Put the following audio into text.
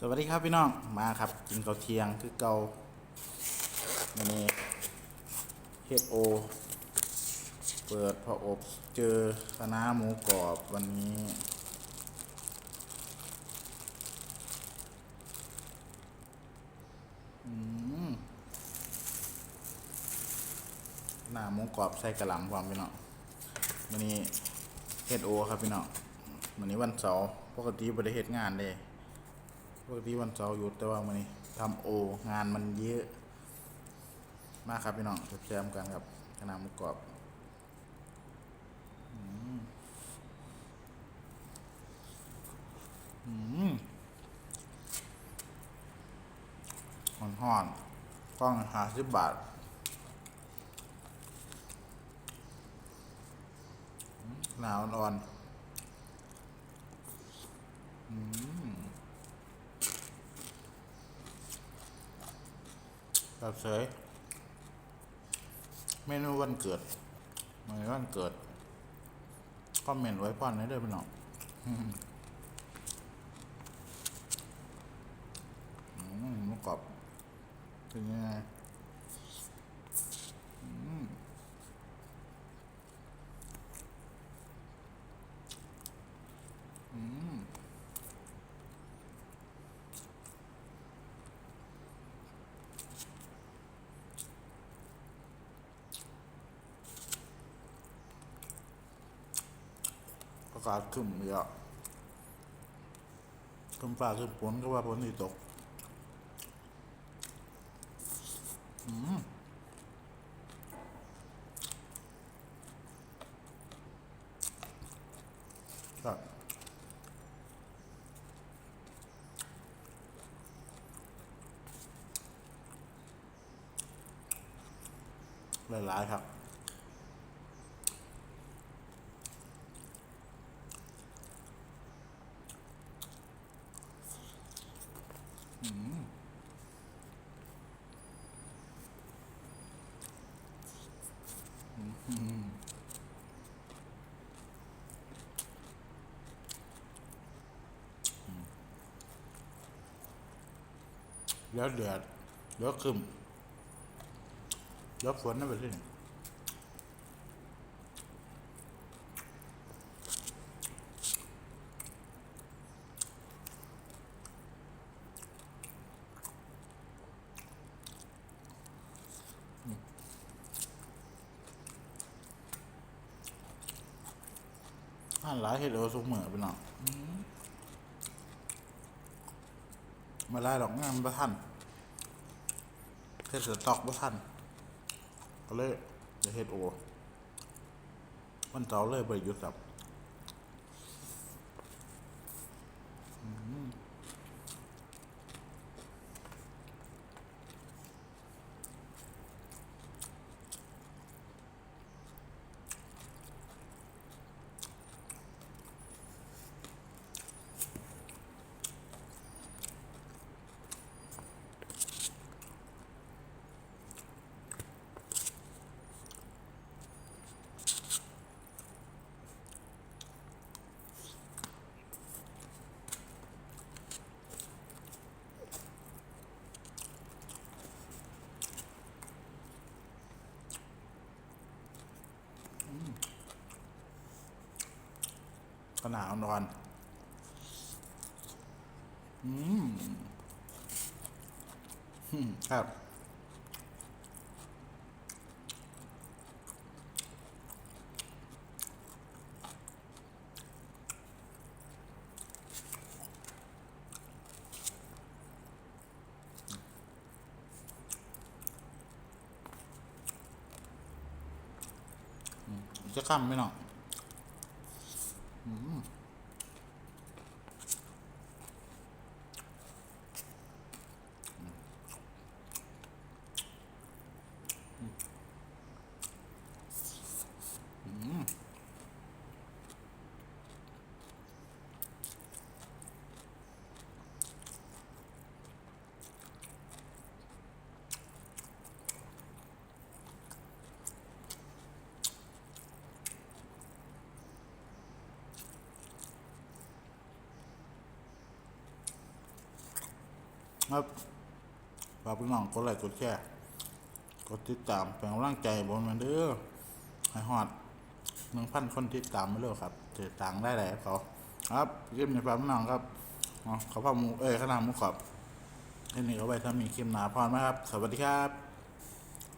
สวัสดีครับพี่น้องมาครับกินข้าเทียงคือเกาวันนี้เฮดโอเปิดพออบเจอคณะหมูกรอบวันนี้ หน้าหมูกรอบใส่กระหล่ำความพี่น้องวันนี้เฮดโอครับพี่น้องวันนี้วันเสาร์ปกติบริเฮ็ดงานเลย ปกติวันเสาร์หยุดแต่ว่าวันนี้ทำโองานมันเยอะมากครับพี่น้องแซมกันกับคณะหมุกกรอบห่อนห่อนกล้องหาสิบบาทหนาวอ่อนอืม แบบเสยเมนูวันเกิดเมนูวันเกิดคอมเมนต์ไว้พ่อนให้ด้วยพี่น้องอืมอืมหมุกกรอบเป็นยังไงอืมอืม อากาศขึ้นเยอะขึ้นฟ้าขึ้นฝนก็ว่าฝนที่ตก อืมครับหลายๆครับ แล้วเดือดแล้วคึมแล้วฝนนั่นไปที่ไหนอ่านหลายเห็ดโอสุกเหมือไปหน่อยมาไล่ดอกงามประทันเห็ดสต็อกประทันก็เลยจะเห็ดโอมันเสาเลยไปยุดครับอื นาวนอนอืมอืมครับ จะคำไหมเนาะ อืมอืม ครับฝากพี่น้องกดไลค์กดแชร์กดติดตามแปลงร่างใจบนมันเด้อให้ฮอดหนึ่งพันคนติดตามมาเลิกครับจะต่างได้แหละเขา ครับยิ้มในฝากพี่น้องครับอ๋อเขาพาหมูเอ้ยขาวหนาดมูกรอบทีนี้เอาไว้ถ้ามีคลิปหนาพรไหมครับ สวัสดีครับ